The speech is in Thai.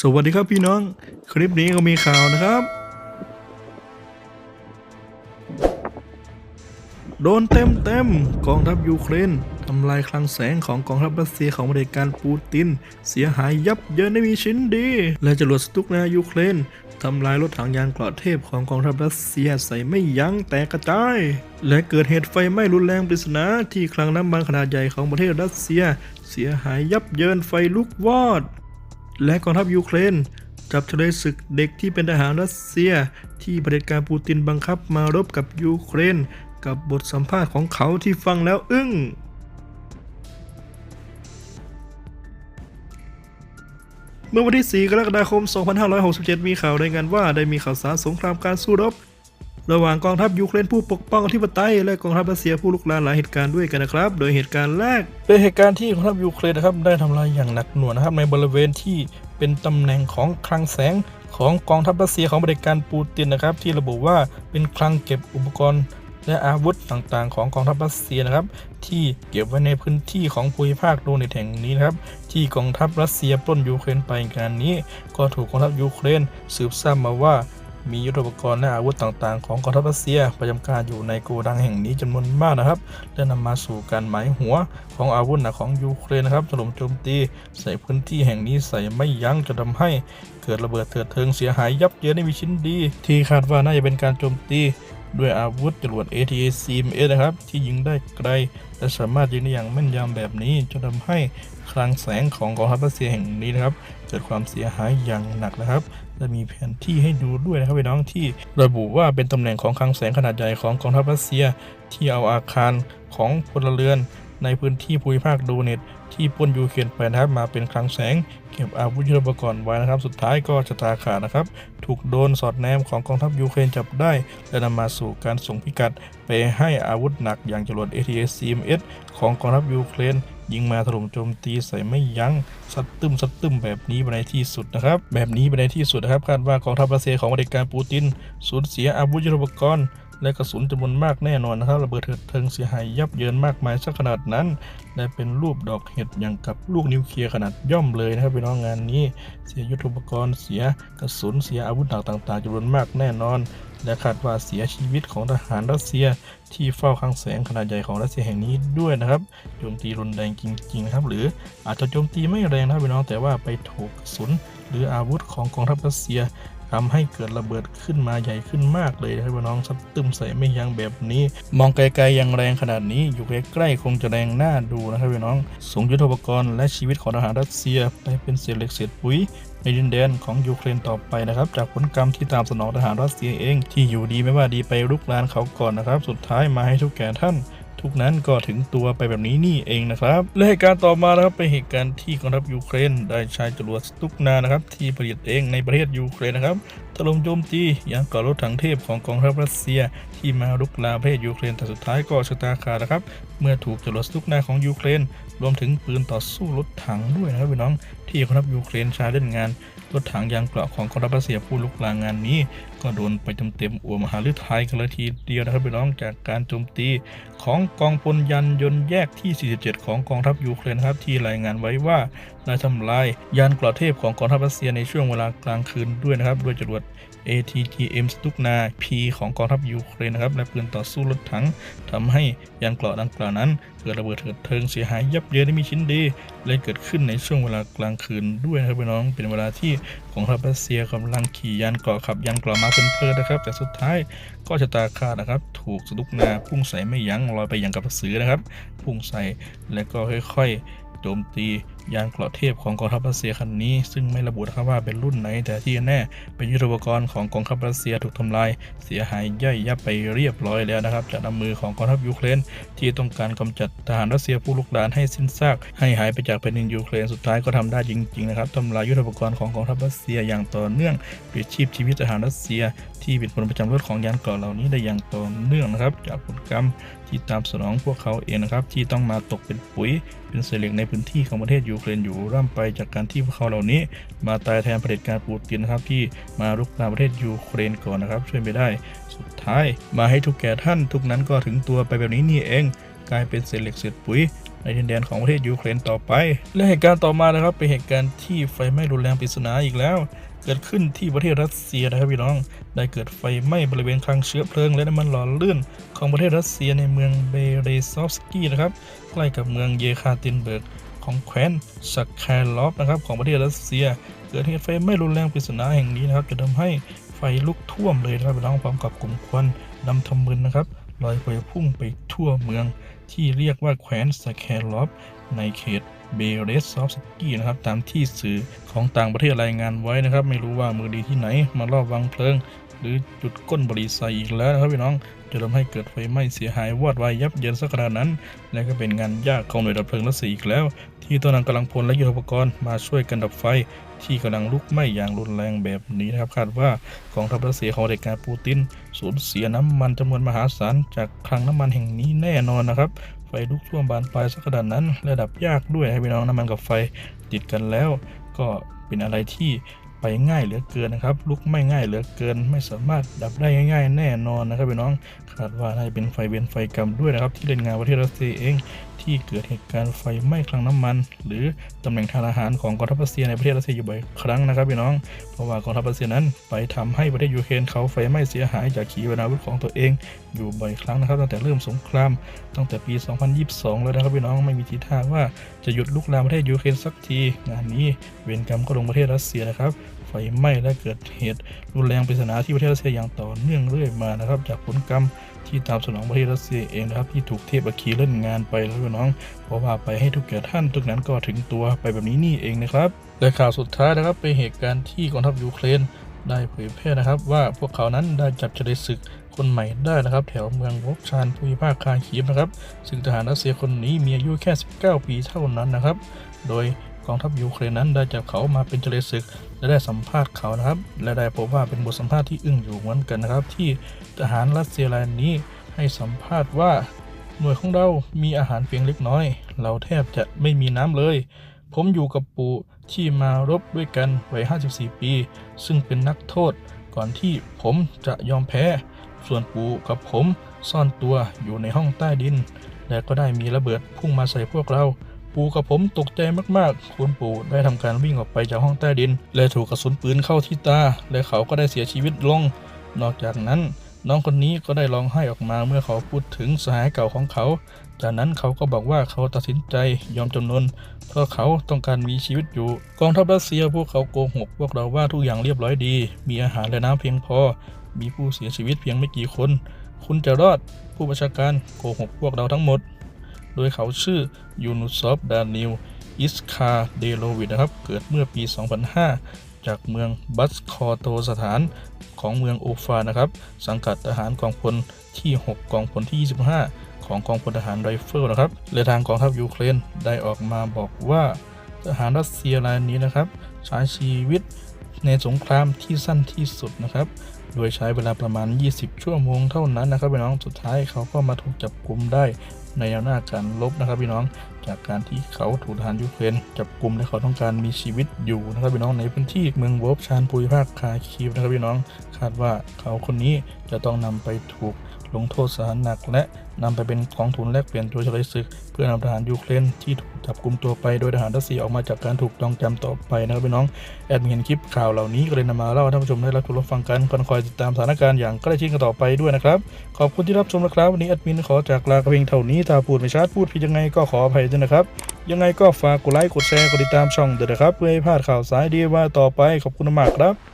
สวัสดีครับพี่น้อง คลิปนี้ก็มีข่าวนะครับ โดนเต็มเต็มกองทัพยูเครนทำลายคลังแสงของกองทัพรัสเซียของบริการปูติน เสียหายยับเยินไม่มีชิ้นดี และจรวดสตุกนายูเครนทำลายรถถังยานเกราะเทพของกองทัพรัสเซียใส่ไม่ยั้งแตกกระจาย และเกิดเหตุไฟไหม้รุนแรงปริศนาที่คลังน้ำมันขนาดใหญ่ของประเทศรัสเซีย เสียหายยับเยินไฟลุกวอด และกองทัพยูเครนจับเฉลยศึกเด็กที่เป็นทหารรัสเซีย ที่เผด็จการปูตินบังคับมารบกับยูเครน กับบทสัมภาษณ์ของเขาที่ฟังแล้วอึ้งเมื่อวันที่ 4 กรกฎาคม 2567 มีข่าวรายงานว่าได้มีข่าวสารสงครามการสู้รบ ระหว่างกองทัพยูเครนผู้ปกป้องอธิปไตยและกองทัพรัสเซียผู้ลุกลานหลายเหตุการณ์ด้วยกันนะครับ โดยเหตุการณ์แรกเป็นเหตุการณ์ที่กองทัพยูเครนนะครับได้ทำลายอย่างหนักหน่วงนะครับ ในบริเวณที่เป็นตำแหน่งของคลังแสงของกองทัพรัสเซียของบริการปูตินนะครับ ที่ระบุว่าเป็นคลังเก็บอุปกรณ์ และอาวุธต่างๆ ของกองทัพรัสเซียนะครับ ที่เก็บไว้ในพื้นที่ของภูมิภาคโดเนแห่งนี้นะครับ ที่กองทัพรัสเซียปล้นยูเครนไปงานนี้ ก็ถูกกองทัพยูเครนสืบทราบมาว่า มียุทโธปกรณ์และอาวุธต่างๆ ของกองทัพรัสเซียประจำการอยู่ในโกดังแห่งนี้จำนวนมากนะครับและนำมาสู่การหมายหัวของอาวุธหนักของยูเครนนะครับถล่มโจมตีใส่พื้นที่แห่งนี้ใส่ไม่ยั้งจนทาให้ เกิดระเบิดเถิดเทิงเสียหายยับเยินไม่มีชิ้นดี ที่คาดว่าน่าจะเป็นการโจมตี ด้วยอาวุธจรวด ATACMS นะครับ ที่ยิงได้ไกล และสามารถยิงได้อย่างแม่นยำแบบนี้จนทำให้คลังแสงของกองทัพรัสเซียแห่งนี้นะครับ เกิดความเสียหายอย่างหนักนะครับ และมีแผนที่ให้ดูด้วยนะครับพี่น้องที่ระบุว่าเป็นตำแหน่งของคลังแสงขนาดใหญ่ของกองทัพรัสเซีย ที่เอาอาคารของพลเรือน ในพื้นที่ภูมิภาคโดเนตที่ป้นยูเครนไปนะครับมาเป็นคลังแสง เก็บอาวุธยุทโธปกรณ์ไว้นะครับ สุดท้ายก็ชะตาขาดนะครับ ถูกโดนสอดแนมของกองทัพยูเครนจับได้ และนำมาสู่การส่งพิกัด ไปให้อาวุธหนักอย่างจรวด ATACMS ของกองทัพยูเครนยิงมาถล่มโจมตีใส่ไม่ยัง้งซัดตึมซัดตึมแบบนี้ไปในที่สุดนะครับ แบบนี้ไปในที่สุดนะครับคาดว่ากองทัพรัสเซียของบริการปูตินสูญเสียอาวุธยุทโธปกรณ์ และกระสุนจำนวนมากแน่นอนนะครับระเบิดเถิดเทิงเสียหายยับเยินมากมายสักขนาดนั้น และเป็นรูปดอกเห็ดอย่างกับลูกนิวเคลียร์ขนาดย่อมเลยนะครับพี่น้องงานนี้ เสียยุทธปกรณ์เสียกระสุนเสียอาวุธหนักต่างๆจำนวนมากแน่นอน และคาดว่าเสียชีวิตของทหารรัสเซีย ที่เฝ้าคลังแสงขนาดใหญ่ของรัสเซียแห่งนี้ด้วยนะครับโจมตีรุนแรงจริงๆนะครับหรืออาจจะโจมตีไม่แรงนะครับพี่น้องแต่ว่าไปถูกกระสุน หรืออาวุธของกองทัพรัสเซีย ทำให้เกิดระเบิดขึ้นมาใหญ่ขึ้นมากเลยนะครับพี่น้องซัดตึมใส่ไม่ยั้งแบบนี้ มองไกลๆยังแรงขนาดนี้อยู่ใกล้ๆคงจะแรงหน่าดูนะครับพี่น้องส่งยุทธปกรณ์และชีวิตของทหารรัสเซียไปเป็นเศษเหล็กเศษปุ๋ยในดินแดนของยูเครนต่อไปนะครับ จากผลกรรมที่ตามสนองทหารรัสเซียเอง ที่อยู่ดีไม่ว่าดีไปรุกรานเขาก่อนนะครับ สุดท้ายมาให้ทุกแก่ท่าน ทุกนั้นก็ถึงตัวไปแบบนี้นี่เองนะครับและเหตุการณ์ต่อมานะครับเป็นเหตุการณ์ที่กองทัพยูเครน ได้ใช้จรวดสตุกนานะครับที่ผลิตเองในประเทศยูเครนนะครับถล่มโจมตียังก่อรถถังเทพของกองทัพรัสเซีย ที่มาลุกลามประเทศยูเครนแต่สุดท้ายก็ชะตาขาดนะครับ เมื่อถูกจรวดสตุกนาของยูเครน รวมถึงปืนต่อสู้รถถังด้วยนะครับพี่น้องที่กองทัพยูเครนใช้เล่นงานรถถังยางเกราะของกองทัพรัสเซียผู้ลุกลานงานนี้ ก็โดนไปเต็มๆอวมหาฤทัยกันเลยทีเดียวนะครับพี่น้องจากการโจมตีของกองพลยันยนต์แยกที่ 47 ของกองทัพยูเครนนะครับที่รายงานไว้ว่าได้ทำลายยานเกราะเทพของกองทัพรัสเซียในช่วงเวลากลางคืนด้วยนะครับด้วยจรวด ATGM สตุกนา P ของกองทัพยูเครนนะครับและปืนต่อสู้รถถังทำให้ยานเกราะดังกล่าวนั้นเกิดระเบิดเถิดเทิงเสียหายยับเยอะไม่มีชิ้นดีและเกิดขึ้นในช่วงเวลากลางคืนด้วยนะครับพี่น้องเป็นเวลาที่ของทัพรัสเซียกำลังขี่ยานเกราะขับยานเกราะมาเพลินๆนะครับ แต่สุดท้ายก็ชะตาขาดนะครับ ถูกสตุกนาพุ่งใส่ไม่ยั้งลอยไปอย่างกับเสือนะครับ พุ่งใส่และก็ค่อยๆโจมตียานเกราะเทพของกองทัพรัสเซียคันนี้ ซึ่งไม่ระบุนะครับว่าเป็นรุ่นไหนแต่ที่แน่เป็นยุทโธปกรณ์ของกองทัพรัสเซียถูกทำลาย เสียหายย่อยยับไปเรียบร้อยแล้วนะครับจากน้ำมือของกองทัพยูเครนที่ต้องการกำจัดทหารรัสเซียผู้ลุกรานให้สิ้นซากให้หายไปจากแผ่นดินยูเครนสุดท้ายก็ทำได้จริงๆนะครับทำลายยุทโธปกรณ์ของกองทัพรัสเซียอย่างต่อเนื่องปลิดชีพชีวิตทหารรัสเซีย ที่เป็นพลประจำรถของยานเกราะเหล่านี้ได้อย่างต่อเนื่องนะครับ จากผลกรรมที่ตามสนองพวกเขาเองนะครับที่ต้องมาตกเป็นปุ๋ยเป็นเศษเหล็กในพื้นที่ของประเทศยููเครนอยู่ร่ำไปจากการที่พวกเขาเหล่านี้ มาตายแทนเผด็จการปูตินนะครับที่มารุกรานประเทศยูเครนก่อนนะครับ ช่วยไม่ได้สุดท้าย มาให้ทุกแก่ท่านทุกนั้นก็ถึงตัวไปแบบนี้นี่เอง กลายเป็นเศษเหล็กเศษปุ๋ยในดินแดนของประเทศยูเครนต่อไป และเหตุการณ์ต่อมานะครับเป็นเหตุการณ์ที่ไฟไหม้รุนแรงปริศนาอีกแล้ว เกิดขึ้นที่ประเทศรัสเซียนะครับพี่น้อง ได้เกิดไฟไหม้บริเวณคลังเชื้อเพลิง และน้ำมันหล่อลื่น ของประเทศรัสเซียในเมืองเบเรซอฟสกี้นะครับ ใกล้กับเมืองเยคาตินเบิร์ก ของแคว้นสแคลอฟนะครับของประเทศรัสเซีย เกิดเหตุไฟไหม้รุนแรงปริศนาแห่งนี้นะครับจะทำให้ไฟลุกท่วมเลยนะครับพี่น้องพร้อมกับกลุ่มควันดำทำมึนนะครับลอยไปพุ่งไปทั่วเมือง ที่เรียกว่าแคว้นสแคลอฟในเขตเบเรสซอฟสกี้นะครับตามที่สื่อของต่างประเทศรายงานไว้นะครับ ไม่รู้ว่ามือดีที่ไหน มาลอบวางเพลิง หรือจุดก้นบริษัทอีกแล้วนะครับพี่น้องจะทำให้เกิดไฟไหม้เสียหายวอดวายยับเยินสักขนาดนั้น และก็เป็นงานยากของหน่วยดับเพลิงรัสเซียอีกแล้ว ที่ต้องนำกำลังพลและยุทโธปกรณ์มาช่วยกันดับไฟ ที่กำลังลุกไหม้อย่างรุนแรงแบบนี้นะครับคาดว่ากองทัพรัสเซียของเด็กการปูติน สูญเสียน้ำมันจำนวนมหาศาลจากคลังน้ำมันแห่งนี้แน่นอนนะครับไฟลุกท่วมบานปลายสักขนาดนั้นและดับยากด้วยให้พี่น้องน้ำมันกับไฟติดกันแล้ว ก็เป็นอะไรที่ ไปง่ายเหลือเกินนะครับ ลุกไม่ง่ายเหลือเกิน ไม่สามารถดับได้ง่าย ๆ แน่นอนนะครับพี่น้องคาดว่าน่าจะเป็นไฟเวียนไฟกรรมด้วยนะครับ ที่เล่นงานประเทศรัสเซียเอง ที่เกิดเหตุการณ์ไฟไหม้คลังน้ำมัน หรือตำแหน่งทางอาหารของกองทัพรัสเซียในประเทศรัสเซียอยู่บ่อยครั้งนะครับพี่น้องเพราะว่ากองทัพรัสเซียนั้นไปทำให้ประเทศยูเครนเขาไฟไหม้เสียหายจากขีปนาวุธของตัวเองอยู่บ่อยครั้งนะครับตั้งแต่เริ่มสงครามตั้งแต่ปี 2022 แล้วนะครับพี่น้องไม่มีทีท่าว่าจะหยุดลุกลามประเทศยูเครนสักที งานนี้เวรกรรมก็ลงประเทศรัสเซียนะครับ ฟไหม้และเกิดเหตุรุนแรงปริศนาที่ประเทศรัสเซียอย่างต่อเนื่องเรื่อยมานะครับ จากผลกรรมที่ตามสนองประเทศรัสเซียเองนะครับ ที่ถูกเทพอัคีเล่นงานไปแล้วพี่น้องเพราะว่าไปให้ทุกแก่ท่านทุกนั้นก็ถึงตัวไปแบบนี้นี่เองนะครับและข่าวสุดท้ายนะครับเป็นเหตุการณ์ที่กองทัพยูเครนได้เผยแพร่นะครับ ว่าพวกเขานั้นได้จับเฉลยศึกคนใหม่ได้นะครับแถวเมืองวอกชานภูมิภาคคาคีฟนะครับ ซึ่งทหารรัสเซียคนนี้มีอายุแค่ 19 ปีเท่านั้นนะครับ โดย กองทัพยูเครนนั้นได้จับเขามาเป็นเฉลยศึกและได้สัมภาษณ์เขานะครับ และได้พบว่าเป็นบทสัมภาษณ์ที่อึ้งอยู่เหมือนกันนะครับ ที่ทหารรัสเซียรายนี้ให้สัมภาษณ์ว่าหน่วยของเรา มีอาหารเพียงเล็กน้อย เราแทบจะไม่มีน้ำเลย ผมอยู่กับปู่ที่มารบด้วยกันวัย 54 ปี ซึ่งเป็นนักโทษ ก่อนที่ผมจะยอมแพ้ ส่วนปู่กับผมซ่อนตัวอยู่ในห้องใต้ดิน และก็ได้มีระเบิดพุ่งมาใส่พวกเรา ปู่กับผมตกใจมากๆ คุณปู่ได้ทำการวิ่งออกไปจากห้องใต้ดิน และถูกกระสุนปืนเข้าที่ตา และเขาก็ได้เสียชีวิตลง นอกจากนั้น น้องคนนี้ก็ได้ร้องไห้ออกมาเมื่อเขาพูดถึงสหายเก่าของเขา จากนั้นเขาก็บอกว่าเขาตัดสินใจยอมจำนนเพราะเขาต้องการมีชีวิตอยู่ กองทัพรัสเซียพวกเขาโกหกพวกเราว่าทุกอย่างเรียบร้อยดี มีอาหารและน้ำเพียงพอ มีผู้เสียชีวิตเพียงไม่กี่คน คุณจะรอดผู้บัญชาการโกหกพวกเราทั้งหมด โดยเขาชื่อยูนุซอฟดานิลอิสคาเดโลวิดนะครับ เกิดเมื่อปี 2005 จากเมืองบัสคอโตสถานของเมืองโอฟานะครับ สังกัดทหารกองพลที่ 6 กองพลที่ 25 ของกองพลทหารไรเฟิลนะครับและทางกองทัพยูเครนได้ออกมาบอกว่าทหารรัสเซียรายนี้นะครับใช้ชีวิต ในสงครามที่สั้นที่สุดนะครับ โดยใช้เวลาประมาณ 20 ชั่วโมงเท่านั้นนะครับพี่น้องสุดท้ายเขาก็มาถูกจับกลุ่มได้ในแนวหน้าการลบนะครับพี่น้องจากการที่เขาถูกทหารยูเครนจับกลุ่มและเขาต้องการมีชีวิตอยู่นะครับพี่น้องในพื้นที่เมืองวอฟชานภูมิภาคคาคีฟนะครับพี่น้อง คาดว่าเขาคนนี้จะต้องนำไปถูก ลงโทษสาหัสหนัก และนำไปเป็นกองทุนแลกเปลี่ยนตัวเฉลยศึก เพื่อนำทหารยูเครนที่ถูกจับกลุ่มตัวไปโดยทหารรัสเซียออกมาจากการถูกจองจำต่อไปนะครับพี่น้องแอดมินเห็นคลิปข่าวเหล่านี้ก็เลยนำมาเล่าให้ท่านผู้ชมได้รับชมรับฟังกันก็คอยติดตามสถานการณ์อย่างใกล้ชิดกันต่อไปด้วยนะครับขอบคุณที่รับชมนะครับวันนี้แอดมินขอจากลาเพียงเท่านี้ถ้าพูดไม่ชัดพูดผิดยังไงก็ขออภัยด้วยนะครับยังไงก็ฝากกดไลค์กดแชร์กดติดตามช่องเดือดนะครับเพื่อให้พลาดข่าวสายดีว่าต่อไปขอบคุณมากครับ